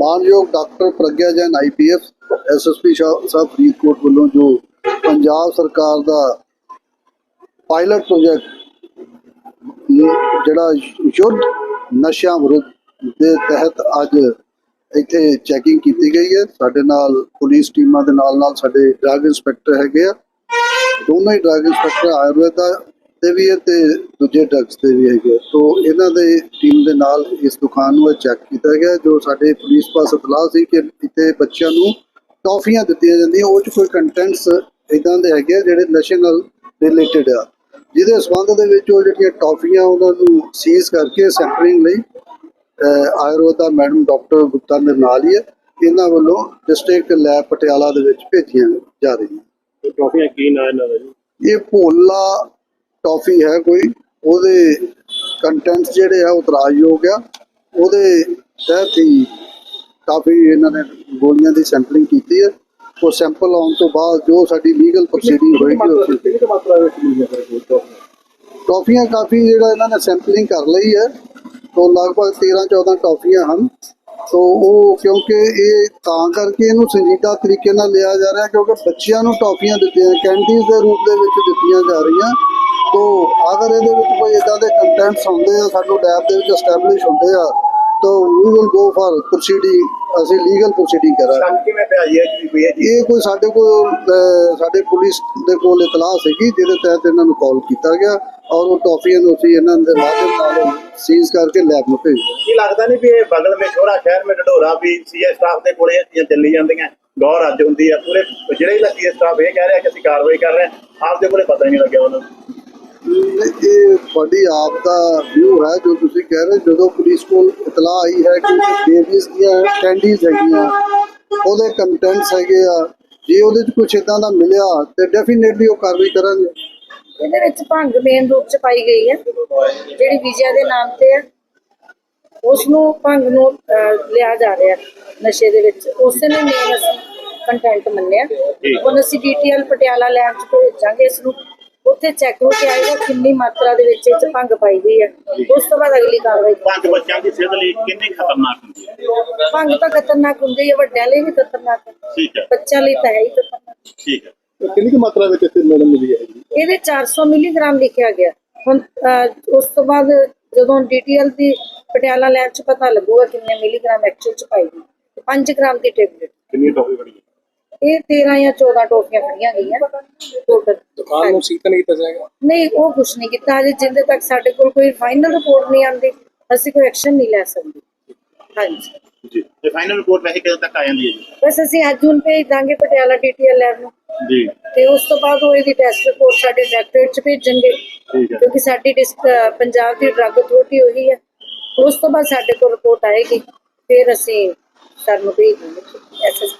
ਮਾਨਯੋਗ doctor Pragya Jain IPS SSP ਸਾਹਿਬ ਫਰੀਦਕੋਟ ਵੱਲੋਂ ਜੋ ਪੰਜਾਬ ਸਰਕਾਰ ਦਾ ਪਾਇਲਟ ਪ੍ਰੋਜੈਕਟ ਜਿਹੜਾ ਯੁੱਧ ਨਸ਼ਿਆਂ ਵਿਰੁੱਧ ਦੇ ਤਹਿਤ ਅੱਜ ਇੱਥੇ ਚੈਕਿੰਗ ਕੀਤੀ ਗਈ ਹੈ। ਸਾਡੇ ਨਾਲ ਪੁਲਿਸ ਟੀਮਾਂ ਦੇ ਨਾਲ ਨਾਲ ਸਾਡੇ ਡਰੱਗ ਇੰਸਪੈਕਟਰ ਹੈਗੇ ਆ। ਦੋਨੋਂ ਹੀ ਡਰੱਗ ਇੰਸਪੈਕਟਰ ਆਯੁਰਵੇਦ ਦਾ ਤੇ ਵੀ ਹੈ ਤੇ ਦੂਜੇ ਡਰੱਗਸ ਤੇ ਵੀ ਹੈਗੇ। ਤੋਂ ਇਹਨਾਂ ਦੇ ਟੀਮ ਦੇ ਨਾਲ ਇਸ ਦੁਕਾਨ ਨੂੰ ਚੈੱਕ ਕੀਤਾ ਗਿਆ ਜੋ ਸਾਡੇ ਪੁਲਿਸ ਪਾਸ ਇਤਲਾਹ ਸੀ ਕਿ ਇੱਥੇ ਬੱਚਿਆਂ ਨੂੰ ਟੌਫੀਆਂ ਦਿੱਤੀਆਂ ਜਾਂਦੀਆਂ ਉਹ ਚ ਕੋਈ ਕੰਟੈਂਟਸ ਇਦਾਂ ਦੇ ਹੈਗੇ ਜਿਹੜੇ ਨਸ਼ੇ ਨਾਲ ਰਿਲੇਟਡ ਆ। ਜਿਹਦੇ ਸਬੰਧ ਦੇ ਵਿੱਚ ਉਹ ਜਿਹੜੀਆਂ ਟੌਫੀਆਂ ਉਹਨਾਂ ਨੂੰ ਸੀਜ਼ ਕਰਕੇ ਸੈਂਪਲਿੰਗ ਲਈ ਆਯੁਰਵੇਦ ਮੈਡਮ ਡਾਕਟਰ ਗੁਪਤਾ ਦੇ ਨਾਲ ਹੀ ਇਹਨਾਂ ਵੱਲੋਂ ਡਿਸਟ੍ਰਿਕਟ ਲੈਬ ਪਟਿਆਲਾ ਦੇ ਵਿੱਚ ਭੇਜੀਆਂ ਜਾ ਰਹੀਆਂ। ਟ੍ਰੋਫੀਆਂ ਕੀ ਨਾ ਇਹਨਾਂ ਦਾ? ਇਹ ਭੋਲਾ ਟੌਫੀ ਹੈ ਕੋਈ ਉਹਦੇ ਕੰਟੈਂਟਸ ਜਿਹੜੇ ਆ ਉਤਰਾਜਯੋਗ ਆ। ਉਹਦੇ ਤਹਿਤ ਹੀ ਕਾਫੀ ਇਹਨਾਂ ਨੇ ਗੋਲੀਆਂ ਦੀ ਸੈਂਪਲਿੰਗ ਕੀਤੀ ਹੈ। ਉਹ ਸੈਂਪਲ ਆਉਣ ਤੋਂ ਬਾਅਦ ਜੋ ਸਾਡੀ ਲੀਗਲ ਪ੍ਰੋਸੀਡਿੰਗ ਹੋਏਗੀ ਟੌਫੀਆਂ ਕਾਫੀ ਜਿਹੜਾ ਇਹਨਾਂ ਨੇ ਸੈਂਪਲਿੰਗ ਕਰ ਲਈ ਹੈ। ਤੋਂ ਲਗਭਗ 13 14 ਟੌਫੀਆਂ ਹਨ। ਤੋਂ ਉਹ ਕਿਉਂਕਿ ਇਹ ਤਾਂ ਕਰਕੇ ਇਹਨੂੰ ਸੰਜੀਦਾ ਤਰੀਕੇ ਨਾਲ ਲਿਆ ਜਾ ਰਿਹਾ ਕਿਉਂਕਿ ਬੱਚਿਆਂ ਨੂੰ ਟੌਫੀਆਂ ਦਿੱਤੀਆਂ ਕੈਂਡੀਜ਼ ਦੇ ਰੂਪ ਦੇ ਵਿੱਚ ਦਿੱਤੀਆਂ ਜਾ ਰਹੀਆਂ। ਤੋਂ ਅਗਰ ਇਹਦੇ ਵਿੱਚ ਕੋਈ ਇਦਾਂ ਦੇ ਕੰਟੈਂਟਸ ਹੁੰਦੇ ਆ ਸਾਨੂੰ ਲੈਬ ਦੇ ਵਿੱਚ ਐਸਟੈਬਲਿਸ਼ ਹੁੰਦੇ ਆ ਤਾਂ we will go for proceeding ਅਸੀਂ ਲੀਗਲ ਪ੍ਰੋਸੀਡਿੰਗ ਕਰਾਂਗੇ। ਕਿਵੇਂ ਪਿਆ ਜੀ ਇਹ ਕੋਈ ਹੈ ਜੀ? ਇਹ ਕੋਈ ਸਾਡੇ ਕੋਲ ਸਾਡੇ ਪੁਲਿਸ ਦੇ ਕੋਲ ਇਤਲਾਹ ਸੀਗੀ ਜਿਹਦੇ ਤਹਿਤ ਇਹਨਾਂ ਨੂੰ ਕਾਲ ਕੀਤਾ ਗਿਆ ਔਰ ਉਹ ਟੌਫੀਆਂ ਨੂੰ ਅਸੀਂ ਇਹਨਾਂ ਦੇ ਮਾਧਿਅਮ ਨਾਲ ਸੀਜ਼ ਕਰਕੇ ਲੈਬ ਨੂੰ ਭੇਜ ਦਿੱਤਾ। ਕੀ ਲੱਗਦਾ ਨਹੀਂ ਵੀ ਇਹ ਬਗਲ ਛੋੜਾ ਸ਼ਹਿਰ ਵਿੱਚ ਢਡੋਰਾ ਵੀ ਸੀਐਸ ਸਟਾਫ ਦੇ ਕੋਲੇ ਇਹ ਚੱਲੀ ਜਾਂਦੀਆਂ? ਗੌਰ ਅੱਜ ਹੁੰਦੀ ਹੈ ਪੂਰੇ ਜਿਹੜੇ ਹੀ ਸੀਐਸ ਸਟਾਫ ਇਹ ਕਹਿ ਰਿਹਾ ਕਿ ਅਸੀਂ ਕਾਰਵਾਈ ਕਰ ਰਹੇ ਹਾਂ। ਆਪਦੇ ਕੋਲੇ ਪਤਾ ਹੀ ਨਹੀਂ ਲੱਗਿਆ ਉਹਨੂੰ ਇਹ ਤੁਹਾਡੀ ਆਪ ਦਾ ਵਿਊ ਹੈ ਜੋ ਤੁਸੀਂ ਕਹਿ ਰਹੇ ਜਦੋਂ ਪੁਲਿਸ ਕੋਲ ਇਤਲਾਹ ਆਈ ਹੈ ਕਿ ਬੇਬੀਜ਼ ਦੀਆਂ ਕੈਂਡੀਜ਼ ਹੈਗੀਆਂ ਉਹਦੇ ਕੰਟੈਂਟਸ ਹੈਗੇ ਆ ਜੇ ਉਹਦੇ ਚ ਕੁਝ ਇਦਾਂ ਦਾ ਮਿਲਿਆ ਤੇ ਡੈਫੀਨੇਟਲੀ ਉਹ ਕਾਰਵਾਈ ਕਰਾਂਗੇ। ਇਹਦੇ ਵਿੱਚ ਭੰਗ ਮੇਨ ਰੂਪ ਚ ਪਾਈ ਗਈ ਹੈ। ਜਿਹੜੀ ਵਿਜਿਆ ਦੇ ਨਾਮ ਤੇ ਹੈ ਉਸ ਨੂੰ ਭੰਗ ਨੂੰ ਲਿਆ ਜਾ ਰਿਹਾ ਨਸ਼ੇ ਦੇ ਵਿੱਚ। ਉਸੇ ਨੇ ਮੇਨ ਅਸੀਂ ਕੰਟੈਂਟ ਮੰਨਿਆ। ਹੁਣ ਅਸੀਂ ਡੀਟੀਐਲ ਪਟਿਆਲਾ ਲੈਬ ਚ ਭੇਜਾਂਗੇ ਇਸ ਨੂੰ ਉੱਥੇ ਚੈੱਕ ਹੋ ਕੇ ਆਏਗਾ ਕਿੰਨੀ ਮਾਤਰਾ ਦੇ ਵਿੱਚ ਇਹ ਚ ਭੰਗ ਪਾਈ ਗਈ ਹੈ। ਉਸ ਤੋਂ ਬਾਅਦ ਅਗਲੀ ਕਾਰਵਾਈ ਪੰਜ ਬੱਚਿਆਂ ਦੀ ਸਿਹਤ ਲਈ ਕਿੰਨੀ ਖਤਰਨਾਕ ਹੁੰਦੀ ਹੈ? ਭੰਗ ਤਾਂ ਖਤਰਨਾਕ ਹੁੰਦੀ ਹੈ ਵੱਡਿਆਂ ਲਈ ਵੀ ਖਤਰਨਾਕ ਹੈ। ਠੀਕ ਹੈ। ਬੱਚਿਆਂ ਲਈ ਤਾਂ ਹੈ ਹੀ ਖਤਰਨਾਕ। ਠੀਕ ਹੈ। ਕਿੰਨੀ ਕੁ ਮਾਤਰਾ ਵਿੱਚ ਇੱਥੇ ਮੈਡਮ ਮਿਲੀ ਹੈ ਜੀ? ਇਹਦੇ 400 ਮਿਲੀਗ੍ਰਾਮ ਲਿਖਿਆ ਗਿਆ। ਹੁਣ ਅਹ, ਉਸ ਤੋਂ ਬਾਅਦ ਜਦੋਂ ਡੀਟੀਐਲ ਦੀ ਪਟਿਆਲਾ ਲੈਬ ਚ ਪਤਾ ਲੱਗੂਗਾ ਕਿੰਨੇ ਮਿਲੀਗ੍ਰਾਮ ਐਕਚੁਅਲ ਚ ਪਾਈ ਗਈ। 5 ਗ੍ਰਾਮ ਦੀ ਟੈਬਲੇਟ। ਕਿੰਨੀ ਟੋਫੀ ਬੜੀ ਹੈ? ਇਹ 13 ਜਾਂ 14 ਟੋਫੀਆਂ ਫੜੀਆਂ ਗਈਆਂ। ਟੋਟਲ ਦੁਕਾਨ ਨੂੰ ਸੀਲ ਤਾਂ ਨਹੀਂ ਕੀਤਾ ਜਾਏਗਾ? ਨਹੀਂ ਉਹ ਕੁਛ ਨਹੀਂ ਕੀਤਾ। ਅਜੇ ਜਿੰਦੇ ਤੱਕ ਸਾਡੇ ਕੋਲ ਕੋਈ ਫਾਈਨਲ ਰਿਪੋਰਟ ਨਹੀਂ ਆਉਂਦੀ ਅਸੀਂ ਕੋਈ ਐਕਸ਼ਨ ਨਹੀਂ ਲੈ ਸਕਦੇ। ਹਾਂਜੀ। ਜੀ ਤੇ ਫਾਈਨਲ ਰਿਪੋਰਟ ਵੈਸੇ ਕਦੋਂ ਤੱਕ ਆ ਜਾਂਦੀ ਹੈ ਜੀ? ਬਸ ਅਸੀਂ ਅੱਜ ਹੁਣ ਭੇਜ ਦਾਂਗੇ ਪਟਿਆਲਾ ਡੀਟੀਐਲ ਲੈਬ ਨੂੰ। ਜੀ। ਤੇ ਉਸ ਤੋਂ ਬਾਅਦ ਉਹ ਇਹਦੀ ਟੈਸਟ ਰਿਪੋਰਟ ਸਾਡੇ ਡਾਇਰੈਕਟੋਰੇਟ ਚ ਭੇਜਣਗੇ। ਠੀਕ ਹੈ। ਕਿਉਂਕਿ ਸਾਡੀ ਪੰਜਾਬ ਦੀ ਡਰੱਗ ਅਥਾਰਟੀ ਉਹੀ ਹੈ। ਉਸ ਤੋਂ ਬਾਅਦ ਸਾਡੇ ਕੋਲ ਰਿਪੋਰਟ ਆਏਗੀ। ਫਿਰ ਅਸੀਂ ਸਰ ਨੂੰ ਭੇਜ ਦਾਂਗੇ। ਐਸਐਸ